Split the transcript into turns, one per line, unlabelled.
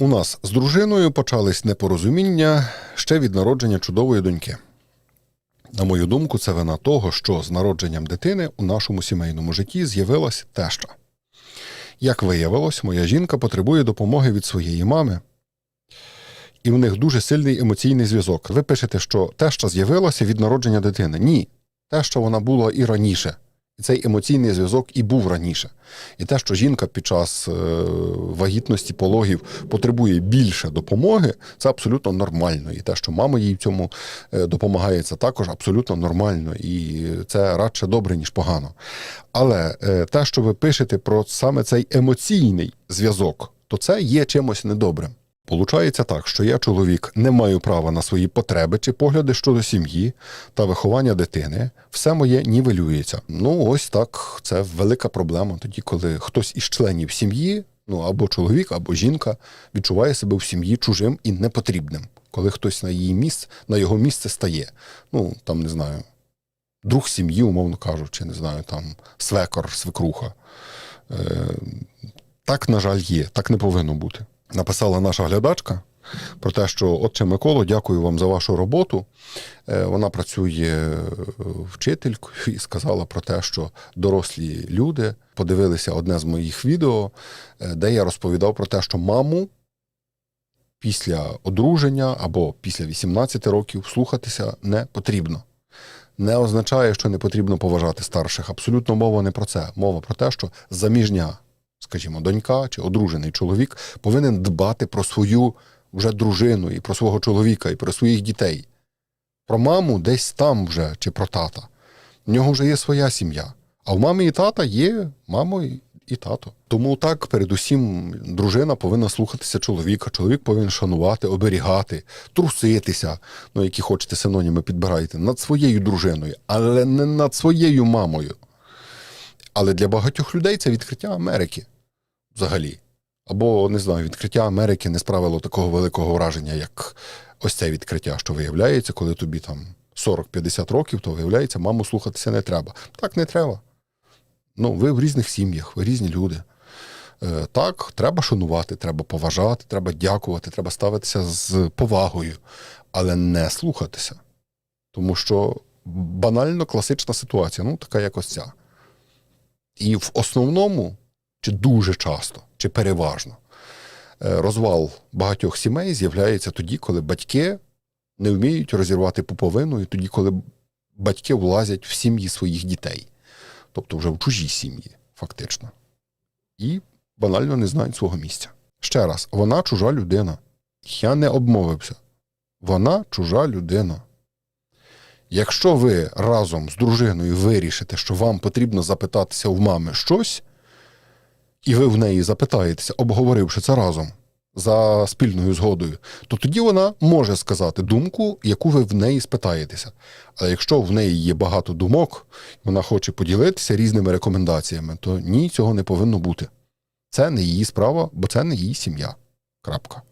У нас з дружиною почались непорозуміння ще від народження чудової доньки. На мою думку, це вина того, що з народженням дитини у нашому сімейному житті з'явилась теща. Як виявилось, моя жінка потребує допомоги від своєї мами, і в них дуже сильний емоційний зв'язок. Ви пишете, що теща з'явилася від народження дитини. Ні, теща вона була і раніше. І цей емоційний зв'язок і був раніше. І те, що жінка під час е, вагітності пологів потребує більше допомоги, це абсолютно нормально. І те, що мама їй в цьому е, допомагає, це також абсолютно нормально. І це радше добре, ніж погано. Але е, те, що ви пишете про саме цей емоційний зв'язок, то це є чимось недобрим. Получається так, що я, чоловік, не маю права на свої потреби чи погляди щодо сім'ї та виховання дитини. Все моє нівелюється. Ну, ось так, це велика проблема. Тоді, коли хтось із членів сім'ї, ну або чоловік, або жінка, відчуває себе в сім'ї чужим і непотрібним, коли хтось на її місце, на його місце стає. Ну, там не знаю, друг сім'ї, умовно кажучи, не знаю, там свекор, свекруха. Е, так, на жаль, є, так не повинно бути написала наша глядачка про те, що отче Миколо, дякую вам за вашу роботу. Е, Вона працює вчителькою і сказала про те, що дорослі люди подивилися одне з моїх відео, е, де я розповідав про те, що маму після одруження або після 18 років слухатися не потрібно. Не означає, що не потрібно поважати старших. Абсолютно мова не про це. Мова про те, що заміжня скажімо, донька чи одружений чоловік повинен дбати про свою вже дружину, і про свого чоловіка, і про своїх дітей. Про маму десь там вже, чи про тата. В нього вже є своя сім'я. А в мами і тата є мамо і тато. Тому так, передусім, дружина повинна слухатися чоловіка, чоловік повинен шанувати, оберігати, труситися, ну, які хочете синоніми підбирайте, над своєю дружиною, але не над своєю мамою. Але для багатьох людей це відкриття Америки взагалі. Або, не знаю, відкриття Америки не справило такого великого враження, як ось це відкриття, що виявляється, коли тобі там 40-50 років, то виявляється, маму слухатися не треба. Так не треба. Ну, ви в різних сім'ях, ви різні люди. Е, так, треба шанувати, треба поважати, треба дякувати, треба ставитися з повагою, але не слухатися. Тому що банально класична ситуація, ну, така як ось ця. І в основному, чи дуже часто, чи переважно, е, розвал багатьох сімей з'являється тоді, коли батьки не вміють розірвати пуповину, і тоді, коли батьки влазять в сім'ї своїх дітей, тобто вже в чужі сім'ї, фактично, і банально не знають свого місця. Ще раз, вона чужа людина. Я не обмовився. Вона чужа людина. Якщо ви разом з дружиною вирішите, що вам потрібно запитатися в мами щось, і ви в неї запитаєтеся, обговоривши це разом за спільною згодою, то тоді вона може сказати думку, яку ви в неї спитаєтеся. Але якщо в неї є багато думок, вона хоче поділитися різними рекомендаціями, то ні, цього не повинно бути. Це не її справа, бо це не її сім'я. Крапка.